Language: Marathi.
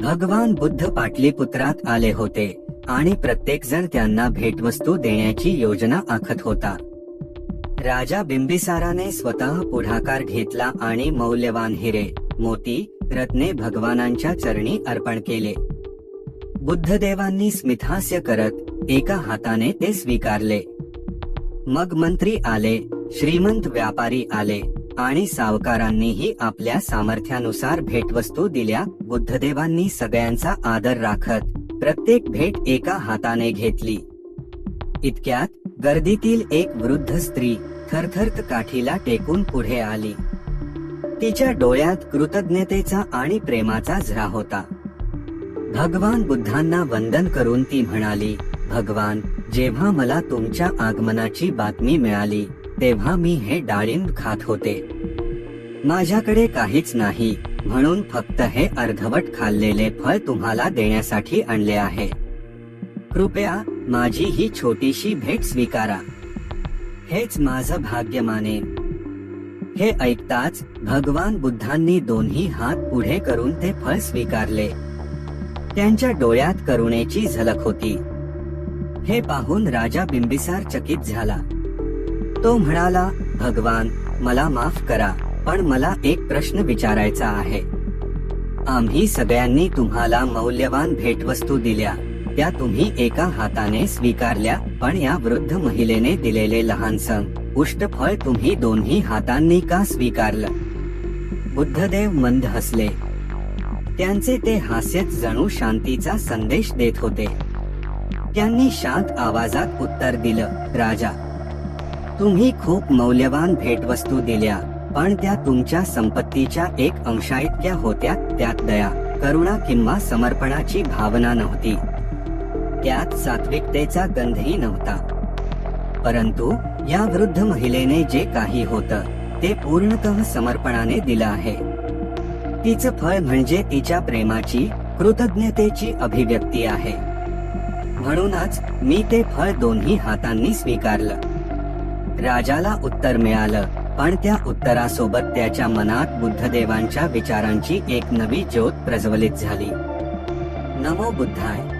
भगवान बुद्ध पाटलीपुत्रात आले होते आणि प्रत्येक जण त्यांना भेटवस्तू देण्याची योजना आखत होता. राजा बिंबिसाराने स्वतः पुढाकार घेतला आणि मौल्यवान हिरे मोती रत्ने भगवानांच्या चरणी अर्पण केले. बुद्धदेवांनी स्मितहास्य करत एका हाताने ते स्वीकारले. मग मंत्री आले श्रीमंत व्यापारी आले. आणि सावकारांनीही आपल्या सामर्थ्यानुसार भेटवस्तू दिल्या. बुद्धदेवांनी सगळ्यांचा आदर राखत प्रत्येक भेट एका हाताने घेतली. इतक्यात गर्दीतील एक वृद्ध स्त्री थरथरत काठीला टेकून पुढे आली. तिच्या डोळ्यात कृतज्ञतेचा आणि प्रेमाचा झरा होता. भगवान बुद्धांना वंदन करून ती म्हणाली भगवान जेव्हा मला तुमच्या आगमनाची बातमी मिळाली तेव्हा मी हे डाळिंब खात होते. माझ्याकडे काहीच नाही म्हणून फक्त हे अर्धवट खाल्लेले फळ तुम्हाला देण्यासाठी आणले आहे. कृपया माझी ही छोटीशी भेट स्वीकारा. हेच माझं भाग्य माने हे ऐकताच भगवान बुद्धांनी दोन्ही हात पुढे करून ते फळ स्वीकारले. त्यांच्या डोळ्यात करुणेची झलक होती. हे पाहून राजा बिंबिसार चकित झाला. तो म्हणाला भगवान मला माफ करा पण मला एक प्रश्न विचारायचा आहे. आम्ही सगळ्यांनी तुम्हाला मौल्यवान भेटवस्तू दिल्या. त्या तुम्ही एका हाताने स्वीकारल्या पण या वृद्ध महिलेने दिलेले लहानसं उष्टफळ तुम्ही दोन्ही हातांनी का स्वीकारलं? बुद्धदेव मंद हसले. त्यांचे ते हास्यच जणू शांतीचा संदेश देत होते. त्यांनी शांत आवाजात उत्तर दिलं राजा तुम्ही खूप मौल्यवान भेटवस्तू दिल्या पण त्या तुमच्या संपत्तीच्या एक अंशाइतक्या होत्या त्यात दया करुणा किंवा समर्पणाची भावना नव्हती. त्यात सात्विकतेचा गंधही नव्हता. परंतु या वृद्ध महिलेने जे काही होतं ते पूर्णतः समर्पणाने दिलं आहे. तिचं फळ म्हणजे तिच्या प्रेमाची कृतज्ञतेची अभिव्यक्ती आहे. म्हणूनच मी ते फळ दोन्ही हातांनी स्वीकारलं. राजाला उत्तर मिळालं. पण त्या उत्तरासोबत त्याच्या मनात बुद्धदेवांच्या विचारांची एक नवी ज्योत प्रज्वलित झाली. नमो बुद्धाय.